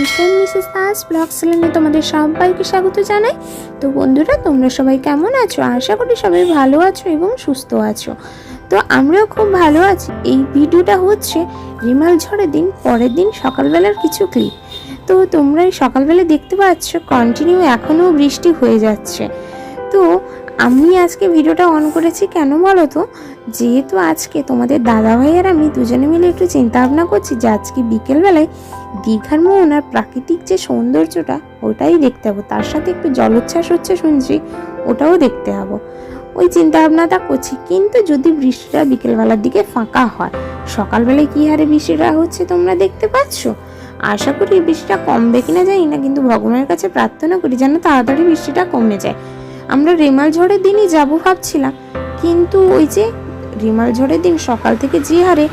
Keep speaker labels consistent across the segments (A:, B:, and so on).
A: Mister Mrs Das blog চ্যানেলে তোমাদের সবাইকে স্বাগত জানাই। তো বন্ধুরা, তোমরা সবাই কেমন আছো? আশা করি সবাই ভালো আছো এবং সুস্থ আছো। তো আমরাও খুব ভালো আছি। এই ভিডিওটা হচ্ছে রিমাল ঝড়ের দিন, পরের দিন সকালবেলার কিছু ক্লিপ তো তোমরা সকালবেলা দেখতে পাচ্ছ কন্টিনিউ এখনও বৃষ্টি হয়ে যাচ্ছে। তো আমি আজকে ভিডিওটা অন করেছি কেন বলো তো যেহেতু আজকে তোমাদের দাদাভাই আর আমি দুজনে মিলে একটু চিন্তা ভাবনা করছি যে আজকে বিকেলবেলায় দীঘার মোহনার প্রাকৃতিক যে সৌন্দর্যটা, ওটাই দেখতে হব। তার সাথে একটু জলোচ্ছ্বাস হচ্ছে শুনছি, ওটাও দেখতে হব। ওই চিন্তা ভাবনাটা করছি, কিন্তু যদি বৃষ্টিটা বিকেলবেলার দিকে ফাঁকা হয়, সকালবেলায় কী হারে বৃষ্টিটা হচ্ছে তোমরা দেখতে পাচ্ছ? আশা করি বৃষ্টিটা কমবে কিনা জানি না, কিন্তু ভগবানের কাছে প্রার্থনা করি যেন তাড়াতাড়ি বৃষ্টিটা কমে যায়। আমরা রেমাল ঝড়ের দিনই যাব ভাবছিলাম, কিন্তু ওই যে রিমাল ঝড়ের দিন সকাল থেকে যে হারে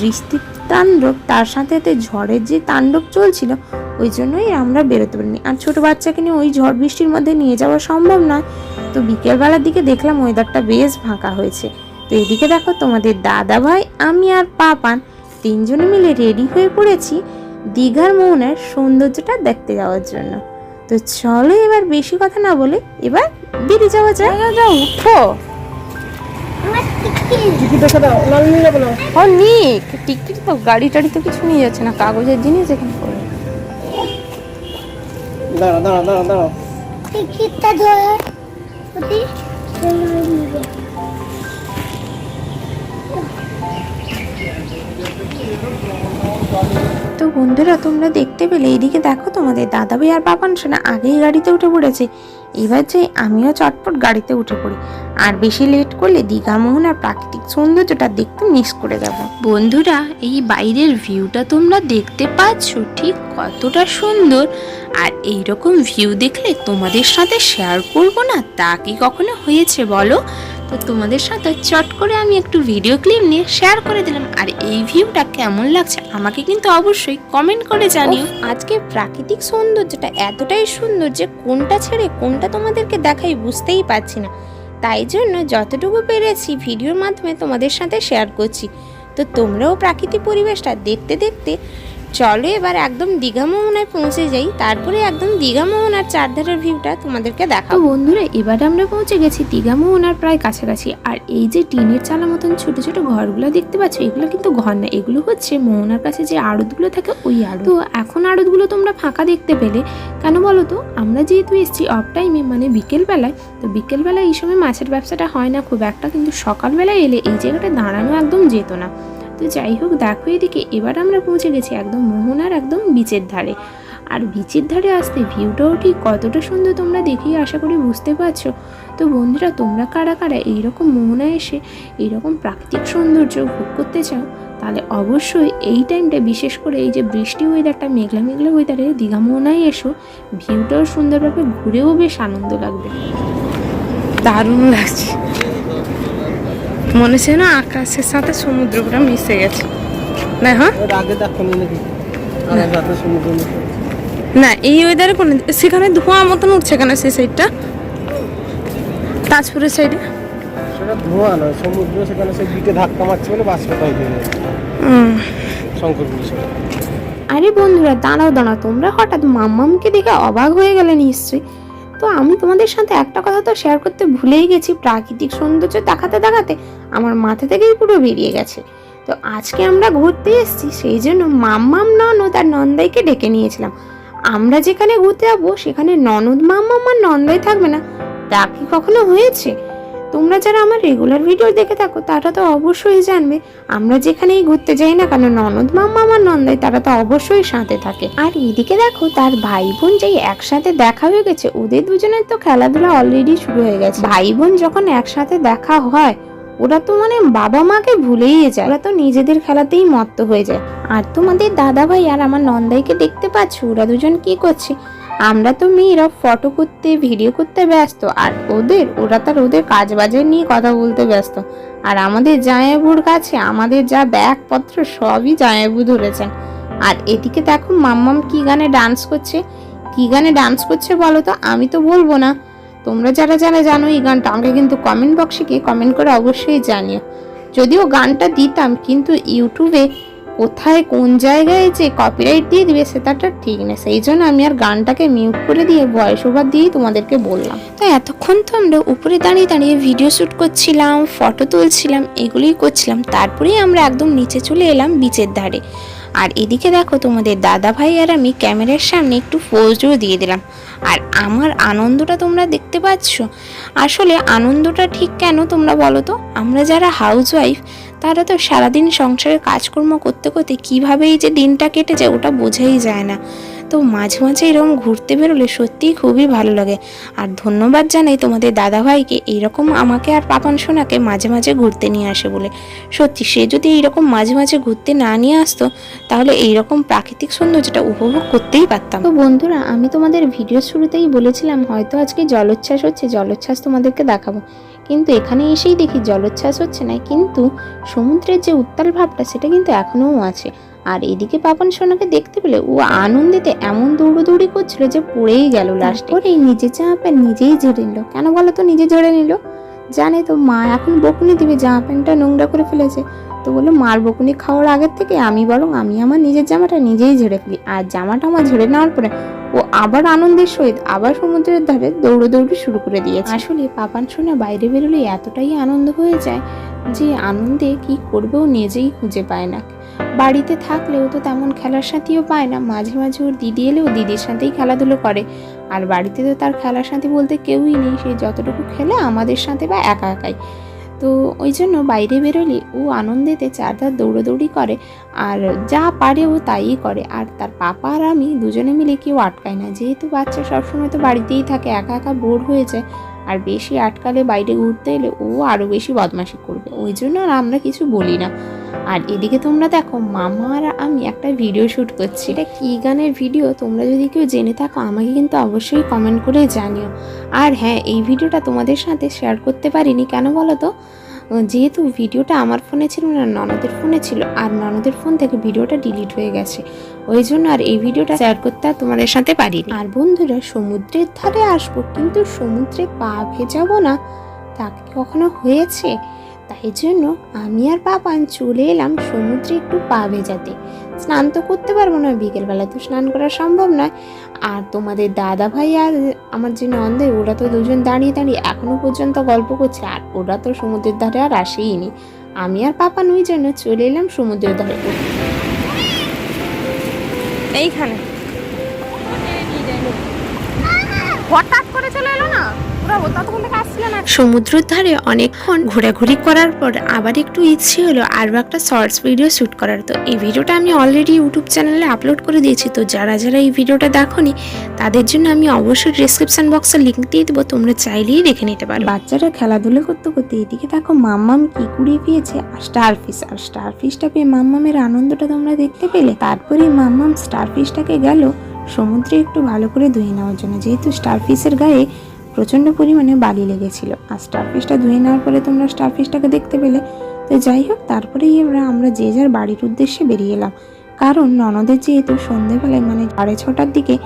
A: বৃষ্টির তাণ্ডব, তার সাথে সাথে ঝড়ের যে তাণ্ডব চলছিল, ওই জন্যই আমরা বেরোতে পারিনি। আর ছোট বাচ্চাকে নিয়ে ওই ঝড় বৃষ্টির মধ্যে নিয়ে যাওয়া সম্ভব নয়। তো বিকেলবেলার দিকে দেখলাম ওয়েদারটা বেশ ফাঁকা হয়েছে। তো এদিকে দেখো তোমাদের দাদা ভাই আমি আর পাপান তিনজনে মিলে রেডি হয়ে পড়েছি দীঘার মোহনার সৌন্দর্যটা দেখতে যাওয়ার জন্য। তো চলো এবার বেশি কথা না বলে এবার বেরিয়ে যাওয়া যায় উঠো। ও নিক টিকিট তো গাড়ি টাড়ি তো কিছু নিয়ে যাচ্ছে না কাগজের জিনিস এখানে পড়ে।
B: দাঁড়া দাঁড়া দাঁড়া দাঁড়া
C: টিকিটটা ধর
A: তো বন্ধুরা তোমরা দেখতে পেলে এইদিকে দেখো তোমাদের দাদা ভাই আর বাবান সোনা আগেই গাড়িতে উঠে পড়েছে। এবার যে আমিও চটপট গাড়িতে উঠে পড়ি। আর বেশি লেট করলে দীঘা মোহন আর প্রাকৃতিক সৌন্দর্যটা দেখতে মিস করে যাব। বন্ধুরা এই বাইরের ভিউটা তোমরা দেখতে পাচ্ছ ঠিক কতটা সুন্দর। আর এই রকম ভিউ দেখলে তোমাদের সাথে শেয়ার করব না তা কি কখনো হয়েছে বলো? তো তোমাদের সাথে চট করে আমি একটু ভিডিও ক্লিপ নিয়ে শেয়ার করে দিলাম। আর এই ভিউটা কেমন লাগছে আমাকে কিন্তু অবশ্যই কমেন্ট করে জানিও। আজকে প্রাকৃতিক সৌন্দর্যটা এতটাই সুন্দর যে কোনটা ছেড়ে কোনটা তোমাদেরকে দেখাই বুঝতেই পারছি না। তাই জন্য যতটুকু পেরেছি ভিডিওর মাধ্যমে তোমাদের সাথে শেয়ার করছি। তো তোমরাও প্রাকৃতিক পরিবেশটা দেখতে দেখতে চলো এবার একদম দীঘা মোহনায় পৌঁছে যাই। তারপরে একদম দীঘা মোহনার চারধারের ভিউটা তোমাদেরকে দেখাবো। বন্ধুরা, এবার আমরা পৌঁছে গেছি দীঘা মোহনার প্রায় কাছাকাছি। আর এই যে টিনের চালা মতন ছোট ছোট ঘরগুলো দেখতে পাচ্ছ, এগুলো কিন্তু ঘর না, এগুলো হচ্ছে মোহনার কাছে যে আড়তগুলো থাকে ওই আড়ত। তো এখন আড়তগুলো তোমরা ফাঁকা দেখতে পেলে। কেন বলো তো, আমরা যেহেতু এসেছি অফ টাইমে মানে বিকেলবেলায়, তো বিকেলবেলায় এই সময় মাছের ব্যবসাটা হয় না খুব। একটা কিন্তু সকালবেলায় এলে এই জায়গাটা দাঁড়ানো একদম যেত না। তো যাই হোক, দেখো এদিকে, এবার আমরা পৌঁছে গেছি একদম মোহনার একদম বিচের ধারে। আর বিচের ধারে আসতে ভিউটাও ঠিক কতটা সুন্দর তোমরা দেখেই আশা করি বুঝতে পারছ। তো বন্ধুরা, তোমরা কারা কারা এইরকম মোহনায় এসে এইরকম প্রাকৃতিক সৌন্দর্য ভোগ করতে চাও, তাহলে অবশ্যই এই টাইমটা বিশেষ করে এই যে বৃষ্টি ওয়েদারটা মেঘলা মেঘলা ওয়েদারে দীঘা মোহনায় এসো ভিউটাও সুন্দরভাবে ঘুরেও বেশ আনন্দ লাগবে। দারুণ লাগছে। মনে হচ্ছে না আকাশের সাথে সমুদ্রটা মিশে গেছে। না হ্যাঁ?
B: আগে দেখো নি
A: না এই ওয়েদারে কোনো সেখানে ধোঁয়া মতন উঠছে কেন সেই সাইডটা তাজপুরের সাইডে
B: সেটা ধোঁয়া নয় সমুদ্র সেখানে সেই বিটে ধাক্কা মারছে বলে হয়ে
A: আরে বন্ধুরা দাঁড়াও দাঁড়াও তোমরা হঠাৎ মাম্মামকে দেখে অবাক হয়ে গেলে নিশ্চয়ই। তো আমি তোমাদের সাথে একটা কথা তো শেয়ার করতে ভুলেই গেছি। প্রাকৃতিক সৌন্দর্য দেখাতে দেখাতে আমার মাথা থেকেই পুরো বেরিয়ে গেছে। তো আজকে আমরা ঘুরতে এসেছি, সেই জন্য মাম্মাম ননদ আর নন্দাইকে ডেকে নিয়েছিলাম। আমরা যেখানে ঘুরতে যাব, সেখানে ননদ মাম্মাম আর নন্দাই থাকবে না। তা কি কখনো হয়েছে? তোমরা যারা আমার রেগুলার ভিডিও দেখে থাকো, তারা তো অবশ্যই জানবে, আমরা যেখানেই ঘুরতে যাই না কেন, ননদ মাম্মা আমার নন্দাই, তারা তো অবশ্যই সাথে থাকে। আর এদিকে দেখো, তার ভাই বোন যেই একসাথে দেখা হয়ে গেছে, ওদের দুজনের তো খেলাধুলা অলরেডি শুরু হয়ে গেছে। ভাই বোন যখন একসাথে দেখা হয়, ওরা তো মানে বাবা মাকে ভুলেই যায়। ওরা তো নিজেদের খেলাতেই মত্ত হয়ে যায়। আর তোমাদের দাদা ভাই আর আমার নন্দাইকে দেখতে পাচ্ছ? ওরা দুজন কি করছে? আমরা তো মেয়েরা ফটো করতে ভিডিও করতে ব্যস্ত, আর ওদের, ওরা তার ওদের কাজ বাজের নিয়ে কথা বলতে ব্যস্ত। আর আমাদের জামাইবুর কাছে আমাদের যা ব্যাগপত্র সবই জামাইবু ধরেছেন। আর এদিকে দেখো মাম্মাম কি গানে ডান্স করছে। কি গানে ডান্স করছে বলো তো? আমি তো বলব না। তোমরা যারা যারা জানো এই গানটা, আমাকে কিন্তু কমেন্ট বক্সে গিয়ে কমেন্ট করে অবশ্যই জানিও। যদিও গানটা দিতাম, কিন্তু ইউটিউবে কোথায় কোন জায়গায় যে কপিরাইট দিয়ে দিবে সেটাটা ঠিক না। সেই জন্য আমি আর গানটাকে মিউট করে দিয়ে ভয়েস ওভার দিয়েই তোমাদেরকে বললাম। তো এতক্ষণ তো আমরা উপরে দাঁড়িয়ে দাঁড়িয়ে ভিডিও শ্যুট করছিলাম ফটো তুলছিলাম, এগুলোই করছিলাম। তারপরেই আমরা একদম নিচে চলে এলাম বিচের ধারে। আর এদিকে দেখো তোমাদের দাদা ভাই আর আমি ক্যামেরার সামনে একটু পোজও দিয়ে দিলাম। আর আমার আনন্দটা তোমরা দেখতে পাচ্ছ? আসলে আনন্দটা ঠিক কেন তোমরা বলো তো? আমরা যারা হাউস ওয়াইফ তারা তো সারাদিন সংসারের কাজকর্ম করতে করতে কীভাবে এই যে দিনটা কেটে যায় ওটা বোঝাই যায় না। তো মাঝে মাঝে এরকম ঘুরতে বেরোলে সত্যিই খুবই ভালো লাগে। আর ধন্যবাদ জানাই তোমাদের দাদাভাইকে এইরকম আমাকে আর পাপান সোনাকে মাঝে মাঝে ঘুরতে নিয়ে আসে বলে। সত্যি, সে যদি এইরকম মাঝে মাঝে ঘুরতে না নিয়ে আসতো, তাহলে এইরকম প্রাকৃতিক সৌন্দর্যটা উপভোগ করতেই পারতাম। তো বন্ধুরা, আমি তোমাদের ভিডিও শুরুতেই বলেছিলাম, হয়তো আজকে জলোচ্ছ্বাস হচ্ছে, জলোচ্ছ্বাস তোমাদেরকে দেখাবো। কিন্তু এখানে এসেই দেখি জলোচ্ছ্বাস হচ্ছে না, কিন্তু সমুদ্রের যে উত্তাল ভাবটা, সেটা কিন্তু এখনও আছে। আর এদিকে পাপন সোনাকে দেখতে পেলে ও আনন্দেতে এমন দৌড়োদৌড়ি করছিল যে পড়েই গেল লাস্টে ওর এই নিজের জামা প্যান্ট নিজেই ঝেড়ে নিল। কেন বলো তো নিজে ঝেড়ে নিল? জানে তো মা এখন বকুনি দিবে জামা প্যান্টটা নোংরা করে ফেলেছে। তো বলল মার বকুনি খাওয়ার আগের থেকে আমি বরং আমি আমার নিজের জামাটা নিজেই ঝেড়ে ফেলি। আর জামাটা আমার ঝেড়ে নেওয়ার পরে ও আবার আনন্দের সহিত আবার সমুদ্রের ধারে দৌড়োদৌড়ি শুরু করে দিয়েছে। আসলে পাপান সোনা বাইরে বেরোলে এতটাই আনন্দ হয়ে যায় যে আনন্দে কি করবে ও নিজেই খুঁজে পায় না। বাড়িতে থাকলেও তো তেমন খেলার সাথীও পায় না। মাঝে মাঝে ওর দিদি এলেও দিদির সাথেই খেলাধুলো করে। আর বাড়িতে তো তার খেলার সাথী বলতে কেউই নেই, সে যতটুকু খেলে আমাদের সাথে বা একা একাই। তো ওই জন্য বাইরে বেরোলে ও আনন্দেতে চারধার দৌড়োদৌড়ি করে। আর যা পারে ও তাই করে। আর তার পাপা আর আমি দুজনে মিলে কেউ আটকায় না। যেহেতু বাচ্চা সবসময় তো বাড়িতেই থাকে, একা একা বোর হয়ে যায়। আর বেশি আটকালে বাইরে ঘুরতে এলে ও আরও বেশি বদমাশি করবে। ওই জন্য আর আমরা কিছু বলি না। আর এদিকে তোমরা দেখো, মামা আর আমি একটা ভিডিও শ্যুট করছি। এটা কী গানের ভিডিও তোমরা যদি কেউ জেনে থাকো, আমাকে কিন্তু অবশ্যই কমেন্ট করে জানিও। আর হ্যাঁ এই ভিডিওটা তোমাদের সাথে শেয়ার করতে পারিনি। কেন বলো তো? যেহেতু ভিডিওটা আমার ফোনে ছিল না, ননদের ফোনে ছিল, আর ননদের ফোন থেকে ভিডিওটা ডিলিট হয়ে গেছে। ওই জন্য আর এই ভিডিওটা শেয়ার করতে আর তোমাদের সাথে পারি আর বন্ধুরা, সমুদ্রের ধারে আসব, কিন্তু সমুদ্রে পা ভেজাবো না। তা কখনো হয়েছে? তাই জন্য আমি আর বাবান চলে এলাম সমুদ্রে একটু পা ভেজাতে। স্নান তো করতে পারব না, বিকেলবেলা তো স্নান করা সম্ভব নয়। আর তোমাদের দাদা ভাই আর আমার যে নন্দের ওরা তো দুজন দাঁড়িয়ে দাঁড়িয়ে এখনও পর্যন্ত গল্প করছে, আর ওরা তো সমুদ্রের ধারে আর আসেই নি আমি আর পাপা ওই জন্য চলে এলাম সমুদ্রের ধারে। এইখানে। হঠাৎ করে চলে এলো না? সমুদ্রের ধারে অনেকক্ষণ ঘোরাঘুরি করার পর আবার একটু ইচ্ছে হলো আরও একটা শর্টস ভিডিও শ্যুট করার। তো এই ভিডিওটা আমি অলরেডি ইউটিউব চ্যানেলে আপলোড করে দিয়েছি। তো যারা যারা এই ভিডিওটা দেখোনি তাদের জন্য আমি অবশ্যই ডিসক্রিপশন বক্সে লিঙ্ক দিয়ে দেবো তোমরা চাইলেই দেখে নিতে পারো। বাচ্চারা খেলাধুলো করতে করতে এদিকে দেখো মাম্মাম কি কুড়িয়ে পেয়েছে। আর স্টার ফিশ আর স্টার ফিশটা পেয়ে মাম্মামের আনন্দটা তোমরা দেখতে পেলে। তারপরে মাম্মাম স্টার ফিশটাকে গেল সমুদ্রে একটু ভালো করে ধুয়ে নেওয়ার জন্য। যেহেতু স্টার ফিশের গায়ে প্রচণ্ড পরিমাণে বালি লেগেছিল। আর স্টার ফিশটা ধুয়ে নেওয়ার পরে তোমরা স্টার ফিশটাকে দেখতে পেলে। তো যাই হোক, তারপরেই আমরা আমরা যে যার বাড়ির উদ্দেশ্যে বেরিয়ে এলাম। কারণ ননদের যেহেতু সন্ধেবেলায় মানে সাড়ে ছটার দিকে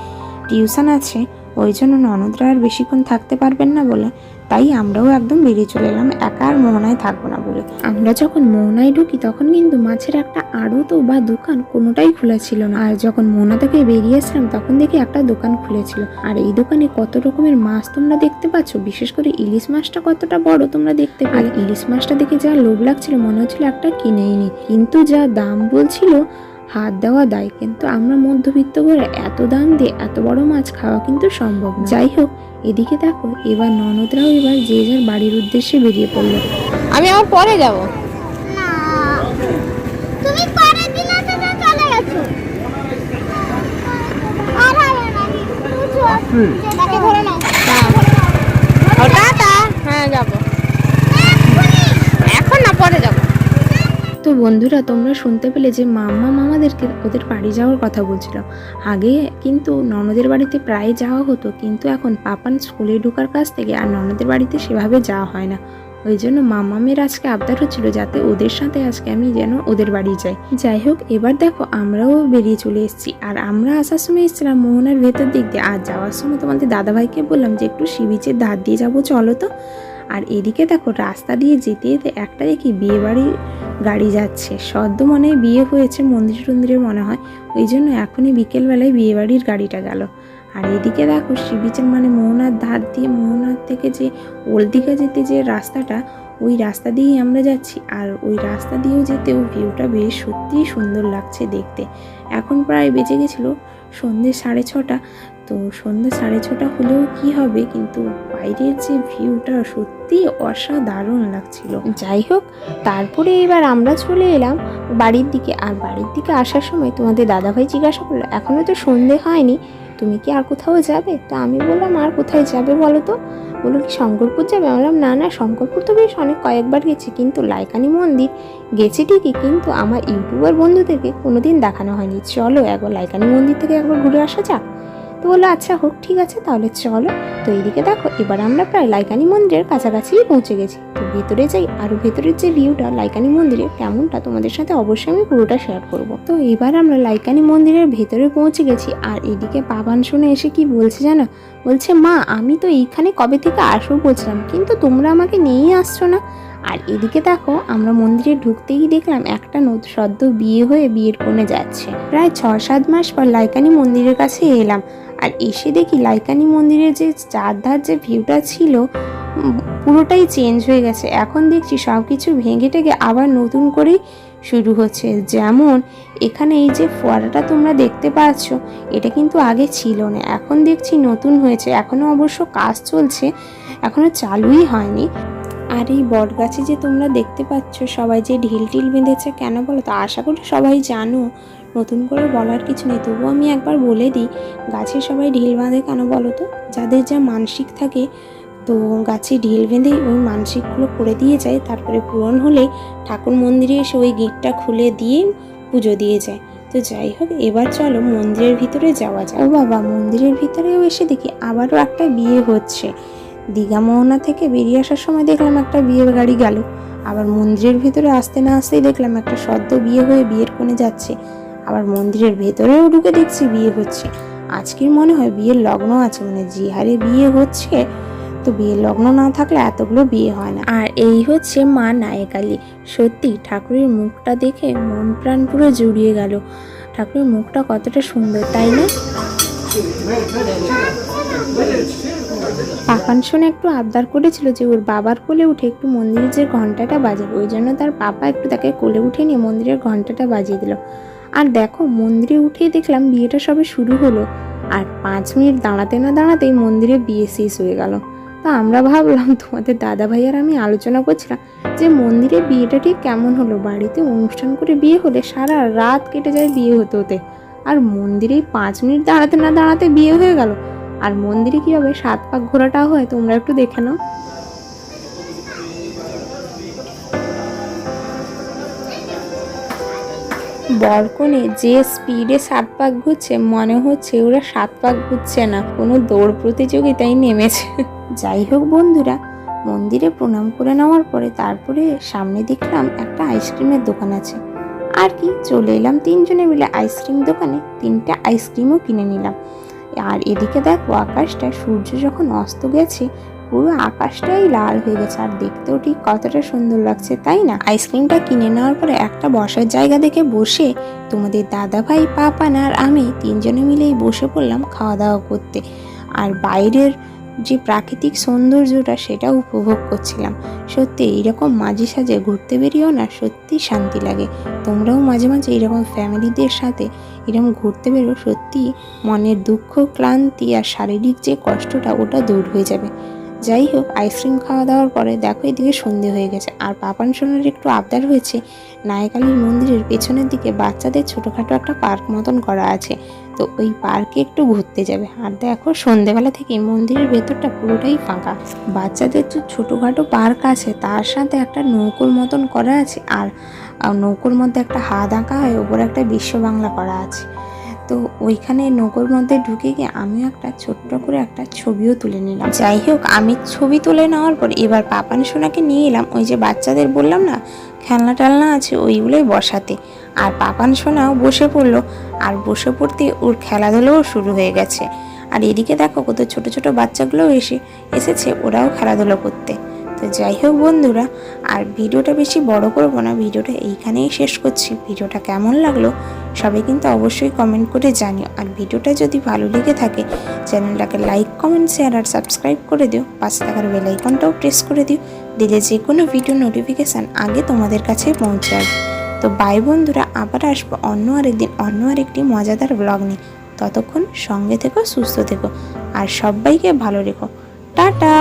A: টিউশন আছে ওই জন্য ননদরা আর বেশিক্ষণ থাকতে পারবেন না বলে তাই আমরাও একদম বেরিয়ে চলে এলাম। একা আর মোহনায় থাকব না বলে। আমরা যখন মোহনায় ঢুকি তখন কিন্তু মাছের একটা আড়তো বা দোকান কোনোটাই খোলা ছিল না। আর যখন মোহনা থেকে বেরিয়ে আসলাম তখন দেখি একটা দোকান খুলেছিল। আর এই দোকানে কত রকমের মাছ তোমরা দেখতে পাচ্ছ? বিশেষ করে ইলিশ মাছটা কতটা বড় তোমরা দেখতে পাই ইলিশ মাছটা দেখে যা লোভ লাগছিল মনে হচ্ছিল একটা কিনেই নি কিন্তু যা দাম বলছিল হাত দেওয়া দায় কিন্তু আমরা মধ্যবিত্ত করে এত দাম দিয়ে এত বড় মাছ খাওয়া কিন্তু সম্ভব না। যাই হোক এদিকে দেখো এবার ননদরাও এবার যে যার বাড়ির উদ্দেশ্যে বেরিয়ে পড়ল। আমি আমার পরে যাব। হ্যাঁ যাব। এখন না পরে যাব। তো বন্ধুরা, তোমরা শুনতে পেলে যে মাম্মা মামাদেরকে ওদের বাড়ি যাওয়ার কথা বলছিল। আগে কিন্তু ননদের বাড়িতে প্রায় যাওয়া হতো, কিন্তু এখন পাপান স্কুলে ঢোকার কাছ থেকে আর ননদের বাড়িতে সেভাবে যাওয়া হয় না। ওই জন্য মামামের আজকে আবদার হচ্ছিল যাতে ওদের সাথে আজকে আমি যেন ওদের বাড়ি যাই। যাই হোক, এবার দেখো আমরাও বেরিয়ে চলে এসেছি। আর আমরা আসার সময় এসেছিলাম মোহনার ভেতর দিক দিয়ে। আর যাওয়ার সময় তোমাদের দাদাভাইকে বললাম যে, একটু সি বিচের ধার দিয়ে যাব, চলো তো। আর এদিকে দেখো, রাস্তা দিয়ে যেতে যেতে একটা দেখি বিয়ে বাড়ির গাড়ি যাচ্ছে। সদ্য মনে বিয়ে হয়েছে, মন্দির টন্দিরে মনে হয়। ওই জন্য এখনই বিকেলবেলায় বিয়ে বাড়ির গাড়িটা গেল। আর এদিকে দেখো সিবিচের মানে মোহনার ধার দিয়ে মোহনার থেকে যে ওলদিঘা যেতে যে রাস্তাটা, ওই রাস্তা দিয়েই আমরা যাচ্ছি। আর ওই রাস্তা দিয়েও যেতেও ভিউটা বেশ সত্যিই সুন্দর লাগছে দেখতে। এখন প্রায় বেজে গেছিল সন্ধ্যে সাড়ে ছটা। তো সন্ধ্যে সাড়ে ছটা হলেও কি হবে, কিন্তু বাইরের যে ভিউটা সত্যি অসাধারণ লাগছিল। যাই হোক তারপরে এবার আমরা চলে এলাম বাড়ির দিকে। আর বাড়ির দিকে আসার সময় তোমাদের দাদাভাই জিজ্ঞাসা করল এখনও তো সন্ধে হয়নি, তুমি কি আর কোথাও যাবে? তো আমি বললাম, আর কোথায় যাবে বলো তো? বলল, কি শঙ্করপুর যাবে? আমি বললাম, না না, শঙ্করপুর তো বেশ অনেক কয়েকবার গেছি, কিন্তু লাইকানি মন্দির গেছি ঠিকই, কিন্তু আমার ইউটিউবার বন্ধুদেরকে কোনোদিন দেখানো হয়নি। চলো একবার লাইকানি মন্দির থেকে একবার ঘুরে আসা যাক। তো বলল আচ্ছা হোক, ঠিক আছে, তাহলে চলো। তো এইদিকে দেখো, এবার আমরা প্রায় লাইকানি মন্দিরের কাছাকাছি পৌঁছে গেছি। তো ভেতরে যাই, আর ভেতরের যে ভিউটা লাইকানি মন্দিরের কেমনটা তোমাদের সাথে অবশ্যই আমি পুরোটা শেয়ার করব। তো এবার আমরা লাইকানি মন্দিরের ভেতরে পৌঁছে গেছি, আর এদিকে বাবান শুনে এসে কি বলছে জানো? বলছে, মা, আমি তো এইখানে কবে থেকে আসব বলছিলাম, কিন্তু তোমরা আমাকে নিয়েই আসছো না। আর এদিকে দেখো, আমরা মন্দিরে ঢুকতেই দেখলাম একটা নতুন সদ্য বিয়ে হয়ে বিয়ের কোণে যাচ্ছে। প্রায় ছ সাত মাস পর লাইকানি মন্দিরের কাছে এলাম আর এসে দেখি লাইকানি মন্দিরের যে চারধার যে ভিউটা ছিল পুরোটাই চেঞ্জ হয়ে গেছে। এখন দেখছি সব কিছু ভেঙে টেগে আবার নতুন করেই শুরু হচ্ছে। যেমন এখানে এই যে ফোয়ারাটা তোমরা দেখতে পাচ্ছ, এটা কিন্তু আগে ছিল না। এখন দেখছি নতুন হয়েছে। এখনও অবশ্য কাজ চলছে এখনও চালুই হয়নি। আর এই বট গাছে যে তোমরা দেখতে পাচ্ছ সবাই যে ঢিল টিল বেঁধেছে, কেন বলো তো? আশা করি সবাই জানো। নতুন করে বলার কিছু নেই। তবুও আমি একবার বলে দিই, গাছে সবাই ঢিল বাঁধে কেন বলো তো? যাদের যা মানসিক থাকে, তো গাছে ঢিল বেঁধে ওই মানসিকগুলো করে দিয়ে যায়। তারপরে পূরণ হলে ঠাকুর মন্দিরে এসে ওই গেটটা খুলে দিয়ে পুজো দিয়ে যায়। তো যাই হোক, এবার চলো মন্দিরের ভিতরে যাওয়া যায় ও বাবা, মন্দিরের ভিতরেও এসে দেখি আবারও একটা বিয়ে হচ্ছে। দীঘা মোহনা থেকে বেরিয়ে আসার সময় দেখলাম একটা বিয়ের গাড়ি গেল। আবার মন্দিরের ভিতরে আসতে না আসতেই দেখলাম একটা সদ্য বিয়ে হয়ে বিয়ের কোণে যাচ্ছে। আবার মন্দিরের ভেতরেও ঢুকে দেখছি বিয়ে হচ্ছে। আজকের মনে হয় বিয়ের লগ্ন আছে মানে যে হারে বিয়ে হচ্ছে, তো বিয়ের লগ্ন না থাকলে এতগুলো বিয়ে হয় না। আর এই হচ্ছে মা নায়কালী সত্যি, ঠাকুরের মুখটা দেখে মন প্রাণ পুরো জুড়িয়ে গেল। ঠাকুরের মুখটা কতটা সুন্দর, তাই না? পাপান শুনে একটু আবদার করেছিল যে ওর বাবার কোলে উঠে একটু মন্দিরের যে ঘন্টাটা বাজে ওই জন্য তার পাপা একটু তাকে কোলে উঠে নিয়ে মন্দিরের ঘন্টাটা বাজিয়ে দিল। আর দেখো, মন্দিরে উঠেই দেখলাম বিয়েটা সবে শুরু হলো, আর পাঁচ মিনিট দাঁড়াতে না দাঁড়াতেই মন্দিরে বিয়ে শেষ হয়ে গেল। তো আমরা ভাবলাম, তোমাদের দাদা ভাই আর আমি আলোচনা করছিলাম যে মন্দিরে বিয়েটা ঠিক কেমন হলো? বাড়িতে অনুষ্ঠান করে বিয়ে হলে সারা রাত কেটে যায় বিয়ে হতে হতে। আর মন্দিরে পাঁচ মিনিট দাঁড়াতে না দাঁড়াতে বিয়ে হয়ে গেল। আর মন্দিরে কীভাবে সাত পাক ঘোরাটাও হয় তোমরা একটু দেখে নাও। বরকনে যে স্পিডে সাত পাক ঘুরছে, মনে হচ্ছে ওরা সাত পাক ঘুরছে না, কোনো দৌড় প্রতিযোগিতায় নেমেছে। যাই হোক বন্ধুরা, মন্দিরে প্রণাম করে নেওয়ার পরে তারপরে সামনে দেখলাম একটা আইসক্রিমের দোকান আছে। আর কি, চলে এলাম তিনজনে মিলে আইসক্রিম দোকানে, তিনটা আইসক্রিমও কিনে নিলাম। আর এদিকে দেখো আকাশটা, সূর্য যখন অস্ত গেছে, পুরো আকাশটাই লাল হয়ে গেছে। আর দেখতেও ঠিক কতটা সুন্দর লাগছে, তাই না? আইসক্রিমটা কিনে নেওয়ার পরে একটা বসার জায়গা দেখে বসে তোমাদের দাদা ভাই পাপান আর আমি তিনজনে মিলেই বসে পড়লাম খাওয়া দাওয়া করতে। আর বাইরের যে প্রাকৃতিক সৌন্দর্যটা সেটা উপভোগ করছিলাম। সত্যি এইরকম মাঝে সাঝে ঘুরতে বেরিয়েও না সত্যি শান্তি লাগে। তোমরাও মাঝে মাঝে এরকম ফ্যামিলিদের সাথে এরকম ঘুরতে বেরো সত্যি মনের দুঃখ, ক্লান্তি আর শারীরিক যে কষ্টটা ওটা দূর হয়ে যাবে। যাই হোক, আইসক্রিম খাওয়া দাওয়ার পরে দেখো এদিকে সন্ধে হয়ে গেছে। আর পাপান সোনার একটু আবদার হয়েছে, নায়কালীর মন্দিরের পেছনের দিকে বাচ্চাদের ছোটোখাটো একটা পার্ক মতন করা আছে। তো ওই পার্কে একটু ঘুরতে যাবে। আর দেখো, সন্ধেবেলা থেকে মন্দিরের ভেতরটা পুরোটাই ফাঁকা। বাচ্চাদের যে ছোটোখাটো পার্ক আছে, তার সাথে একটা নৌকোর মতন করা আছে, আর আর নৌকোর মধ্যে একটা হাত আঁকা হয়, ওপরে একটা বিশ্ব বাংলা করা আছে। তো ওইখানে নৌকোর মধ্যে ঢুকে গিয়ে আমিও একটা ছোট্ট করে একটা ছবিও তুলে নিলাম। যাই হোক, আমি ছবি তুলে নেওয়ার পর এবার পাপান সোনাকে নিয়ে এলাম। ওই যে বাচ্চাদের বললাম না, খেলনা টেলনা আছে, ওইগুলোই বসাতে। আর পাপান সোনাও বসে পড়ল। আর বসে পড়তে ওর খেলাধুলোও শুরু হয়ে গেছে। আর এদিকে দেখো কত ছোট ছোট বাচ্চাগুলোও এসে, এসেছে ওরাও খেলাধুলো করতে। তো যাই হোক বন্ধুরা, আর ভিডিওটা বেশি বড় করব না, ভিডিওটা এইখানেই শেষ করছি। ভিডিওটা কেমন লাগল সবাই কিন্তু অবশ্যই কমেন্ট করে জানিও। আর ভিডিওটা যদি ভালো লেগে থাকে, চ্যানেলটাকে লাইক কমেন্ট শেয়ার আর সাবস্ক্রাইব করে দিও। পাশে থাকার বেল আইকনটাও প্রেস করে দিও। দিলে যে কোনো ভিডিও নোটিফিকেশান আগে তোমাদের কাছে পৌঁছে আসবে তো বাই বন্ধুরা, আবার আসব অন্য আরেকদিন, অন্য আরেকটি মজাদার ব্লগ নিয়ে। ততক্ষণ সঙ্গে থেকো, সুস্থ থেকো, আর সবাইকে ভালো রেখো। টাটা!